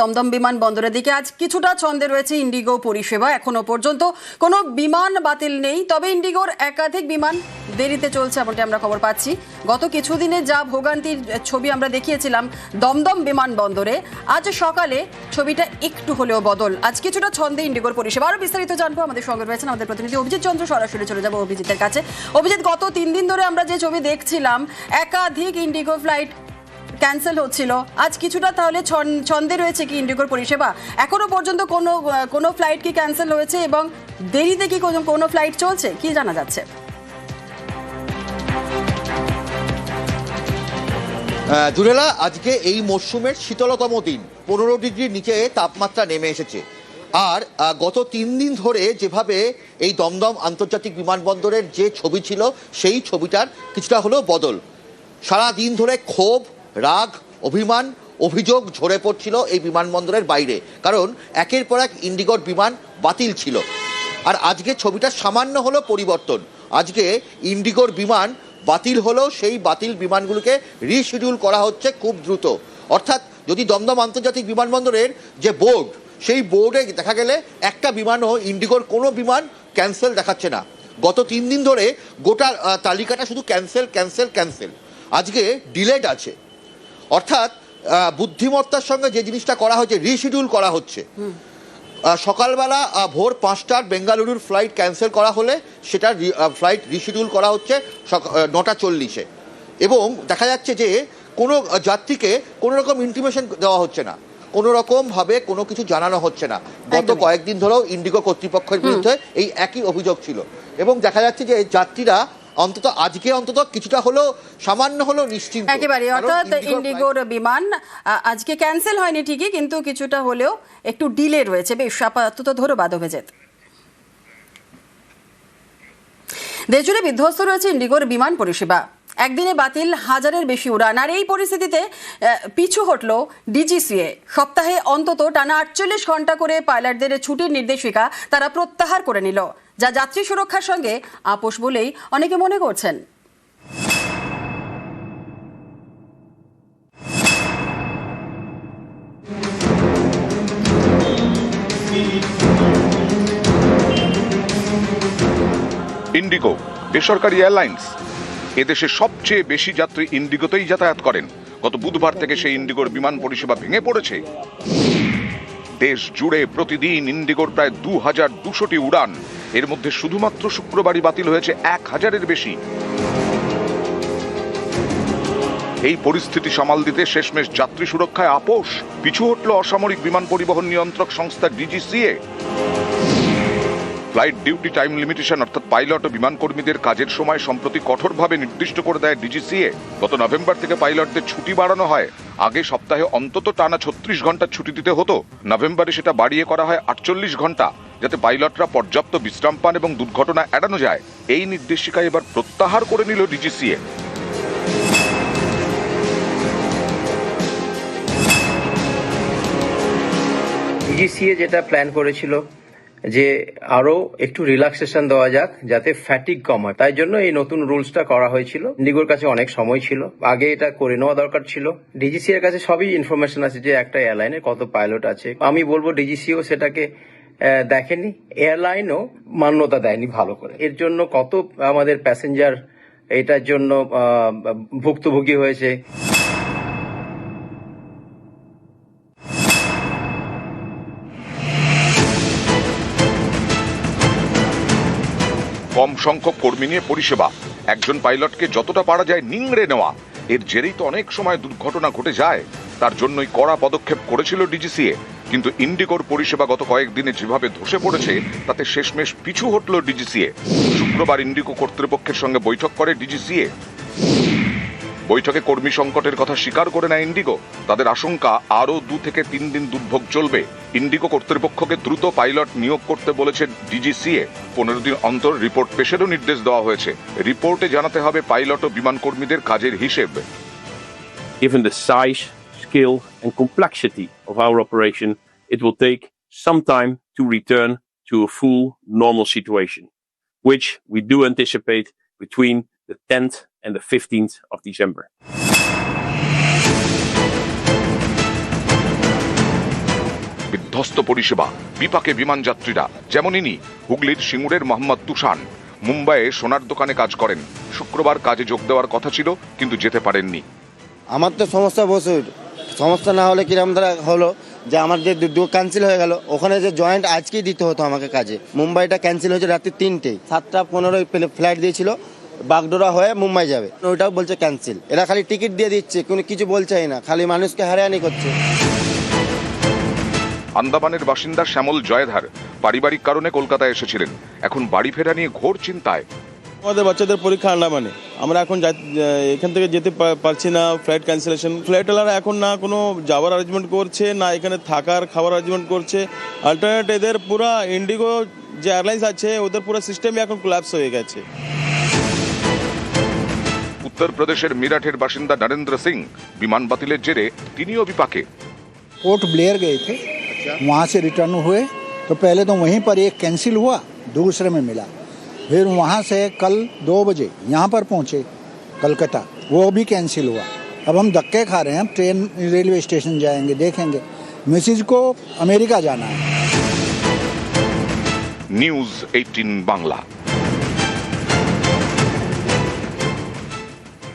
দমদম বিমান বন্দরের দিকে আজ কিছুটা ছন্দে রয়েছে ইন্ডিগো পরিষেবা। এখনও পর্যন্ত কোনো বিমান বাতিল নেই, তবে ইন্ডিগোর একাধিক বিমান দেরিতে চলছে এমনটি আমরা খবর পাচ্ছি। গত কিছুদিনে যা ভোগান্তির ছবি আমরা দেখিয়েছিলাম দমদম বিমানবন্দরে আজ সকালে ছবিটা একটু হলেও বদল। আজ কিছুটা ছন্দে ইন্ডিগোর পরিষেবা। আরও বিস্তারিত জানব আমাদের সঙ্গে রয়েছেন আমাদের প্রতিনিধি অভিজিৎ চন্দ্র, সরাসরি চলে যাব অভিজিতের কাছে। অভিজিৎ, গত তিন দিন ধরে আমরা যে ছবি দেখছিলাম, একাধিক ইন্ডিগো ফ্লাইট ক্যান্সেল হচ্ছিল। আজ কিছুটা তাহলে ছন- ছন্দে রয়েছে কি ইন্ডিগোর পরিষেবা? এখনও পর্যন্ত কোনো কোনো ফ্লাইট কি ক্যান্সেল হয়েছে এবং দেরিতে কি কোনো ফ্লাইট চলছে? কি জানা যাচ্ছে? জুরেলা আজকে এই মরশুমের শীতলতম দিন। পনেরো ডিগ্রির নিচে তাপমাত্রা নেমে এসেছে। আর গত তিন দিন ধরে যেভাবে এই দমদম আন্তর্জাতিক বিমানবন্দরের যে ছবি ছিল, সেই ছবিটার কিছুটা হলো বদল। সারা দিন ধরে ক্ষোভ রাগ, অভিমান, অভিযোগ ঝরে পড়ছিল এই বিমানবন্দরের বাইরে। কারণ একের পর এক ইন্ডিগোর বিমান বাতিল ছিল। আর আজকে ছবিটা সামান্য হলো পরিবর্তন। আজকে ইন্ডিগোর বিমান বাতিল হলেও সেই বাতিল বিমানগুলোকে রিশিডিউল করা হচ্ছে খুব দ্রুত। অর্থাৎ যদি দমদম আন্তর্জাতিক বিমানবন্দরের যে বোর্ড, সেই বোর্ডে দেখা গেলে একটা বিমানও ইন্ডিগোর কোনো বিমান ক্যান্সেল দেখাচ্ছে না। গত তিন দিন ধরে গোটা তালিকাটা শুধু ক্যান্সেল ক্যান্সেল ক্যান্সেল আজকে ডিলেড আছে। অর্থাৎ বুদ্ধিমত্তার সঙ্গে যে জিনিসটা করা হচ্ছে রিশিডিউল করা হচ্ছে। সকালবেলা ভোর পাঁচটার বেঙ্গালুরুর ফ্লাইট ক্যান্সেল করা হলে সেটা ফ্লাইট রিশিডিউল করা হচ্ছে নটা চল্লিশে। এবং দেখা যাচ্ছে যে কোনো যাত্রীকে কোনো রকম ইন্টিমেশন দেওয়া হচ্ছে না। কোনো রকম ভাবে কোনো কিছু জানানো হচ্ছে না। গত কয়েকদিন ধরেও ইন্ডিগো কর্তৃপক্ষের বিরুদ্ধে এই একই অভিযোগ ছিল। এবং দেখা যাচ্ছে যে যাত্রীরা অন্তত আজকে অন্তত কিছুটা হলেও সামান্য হলেও নিশ্চিন্ত। একেবারে অর্থাৎ ইন্ডিগোর বিমান আজকে ক্যান্সেল হয়নি ঠিকই কিন্তু কিছুটা হলেও একটু ডিলে রয়েছে। বেশ আপাতত ধরো ধন্যবাদ অভিজিৎ। দেশজুড়ে বিধ্বস্ত রয়েছে ইন্ডিগোর বিমান পরিষেবা। একদিনে বাতিল হাজারের বেশি উড়ান। আর এই পরিস্থিতিতে পিছু হটল ডিজিসিএ। সপ্তাহে অন্তত টানা আটচল্লিশ ঘণ্টা করে পাইলটদের ছুটির নির্দেশিকা তারা প্রত্যাহার করে নিল। যা যাত্রী সুরক্ষার সঙ্গে আপোষ বলেই অনেকে মনে করছেন। ইন্ডিগো, বেসরকারি এয়ারলাইন্স। এদেশে সবচেয়ে বেশি যাত্রী ইন্ডিগোতেই যাতায়াত করেন। গত বুধবার থেকে সেই ইন্ডিগোর বিমান পরিষেবা ভেঙে পড়েছে। দেশ জুড়ে প্রতিদিন ইন্ডিগোর প্রায় দু হাজার দুশোটি উড়ান এর মধ্যে শুধুমাত্র শুক্রবারই বাতিল হয়েছে এক হাজারের বেশি। এই পরিস্থিতি সামাল দিতে শেষমেশ যাত্রী সুরক্ষায় আপোষ। পিছু হটল অসামরিক বিমান পরিবহন নিয়ন্ত্রক সংস্থা DGCA. Flight duty time limitation, অর্থাৎ পাইলট ও বিমান কর্মীদের কাজের সময় সম্প্রতি কঠোরভাবে নির্দিষ্ট করে দেয় ডিজিসিএ। গত নভেম্বর থেকে পাইলটদের ছুটি বাড়ানো হয়। আগে সপ্তাহে অন্তত টানা ছত্রিশ ঘণ্টার ছুটি দিতে হতো। নভেম্বরে সেটা বাড়িয়ে করা হয় আটচল্লিশ ঘণ্টা। যাতে পাইলটরা পর্যাপ্ত বিশ্রাম পান এবং দুর্ঘটনা এড়ানো যায়, এই নির্দেশিকা এবার প্রত্যাহার করে নিল ডিজিসিএ। ডিজিসিএ যেটা প্ল্যান করেছিল যে আরও একটু রিল্যাক্সেশন দেওয়া যাক, যাতে ফ্যাটিক কম হয়। তাই জন্য এই নতুন রুলসটা করা হয়েছিল। ইন্ডিগোর কাছে অনেক সময় ছিল। আগে এটা করে নেওয়া দরকার ছিল। ডিজিসি এর কাছে সবই ইনফরমেশন আছে যে একটা এয়ারলাইনে কত পাইলট আছে। আমি বলব ডিজিসিও সেটাকে দেখেনি এয়ারলাইনও মান্যতা দেয়নি ভালো করে। এর জন্য কত আমাদের প্যাসেঞ্জার এটার জন্য ভুক্তভোগী হয়েছে। কম সংখ্যক কর্মী নিয়ে পরিষেবা। একজন পাইলটকে যতটা পারা যায় নিংড়ে নেওয়া। এর জেরেই তো অনেক সময় দুর্ঘটনা ঘটে যায়। তার জন্যই কড়া পদক্ষেপ করেছিল ডিজিসিএ কিন্তু ইন্ডিগোর পরিষেবা গত কয়েকদিনে যেভাবে ধসে পড়েছে তাতে শেষমেশ পিছু হটল ডিজিসিএ। শুক্রবার ইন্ডিগো কর্তৃপক্ষের সঙ্গে বৈঠক করে ডিজিসিএ। বৈঠকে কর্মী সংকটের কথা স্বীকার করে নেয় ইন্ডিগো। তাদের আশঙ্কা আরও দু থেকে তিন দিন দুর্ভোগ চলবে। ইন্ডিগো কর্তৃপক্ষকে দ্রুত পাইলট নিয়োগ করতে বলেছে ডিজিসিএ। পনেরো দিন অন্তর রিপোর্ট পেশেরও নির্দেশ দেওয়া হয়েছে। রিপোর্টে জানাতে হবে পাইলট ও বিমান কর্মীদের কাজের হিসেব। Given the size, scale, and complexity of our operation, it will take some time to return to a full normal situation, which we do anticipate between the 10th and the 15th of December. বিধ্বস্ত পরিষেবা বিপাকে বিমান যাত্রীরা যেমন ইনি হুগলির সিঙ্গুরের মোহাম্মদ তুষান মুম্বাইয়ে সোনার দোকানে কাজ করেন। শুক্রবার কাজে যোগ দেওয়ার কথা ছিল কিন্তু যেতে পারেননি। আমার তো সমস্যা বসুর সমস্যা না হলে কিরম দ্বারা হলো? যে আমার যে ক্যান্সেল হয়ে গেল ওখানে যে জয়েন্ট আজকেই দিতে হতো আমাকে কাজে। মুম্বাইটা ক্যান্সেল হয়েছে রাত্রি তিনটেই। সাতটা পনেরোই ফ্লাইট দিয়েছিল বাগডোরা হয়ে মুম্বাই যাবে। ওইটাও বলছে ক্যান্সেল এরা খালি টিকিট দিয়ে দিচ্ছে কোনো কিছু বলছেই না খালি মানুষকে হারানি করছে। আন্দামানের বাসিন্দা শ্যামল জয়ধার পারিবারিক কারণে কলকাতায় এসেছিলেন। এখন বাড়ি ফেরা নিয়ে ঘোর চিন্তায়। আমাদের বাচ্চাদের পরীক্ষা আন্ডামানে আমরা এখন যা- এখান থেকে যেতে পা- পারছি না ফ্লাইট ক্যান্সেলেশন ফ্লাইটওয়ালারা এখন না কোনো যাওয়ার অ্যারেঞ্জমেন্ট করছে না এখানে থাকার খাবার অ্যারেঞ্জমেন্ট করছে অল্টারনেট এদের পুরা ইন্ডিগো যে এয়ারলাইন্স আছে ওদের পুরো সিস্টেমই এখন কোলাপস হয়ে গেছে উত্তরপ্রদেশের মিরাটের বাসিন্দা নরেন্দ্র সিং বিমান বাতিলের জেরে তিনিও বিপাকে पोर्ट ब्लेयर गए थे वहाँ से रिटर्न हुए तो पहले तो वहीं पर एक कैंसिल हुआ दूसरे में मिला फिर वहाँ से कल दो बजे यहाँ पर पहुँचे, कलकत्ता। वो भी कैंसिल हुआ। अब हम धक्के खा रहे हैं ट्रेन रेलवे स्टेशन जाएँगे, देखेंगे। मिसिज को अमेरिका जाना है। न्यूज़ 18 बांग्ला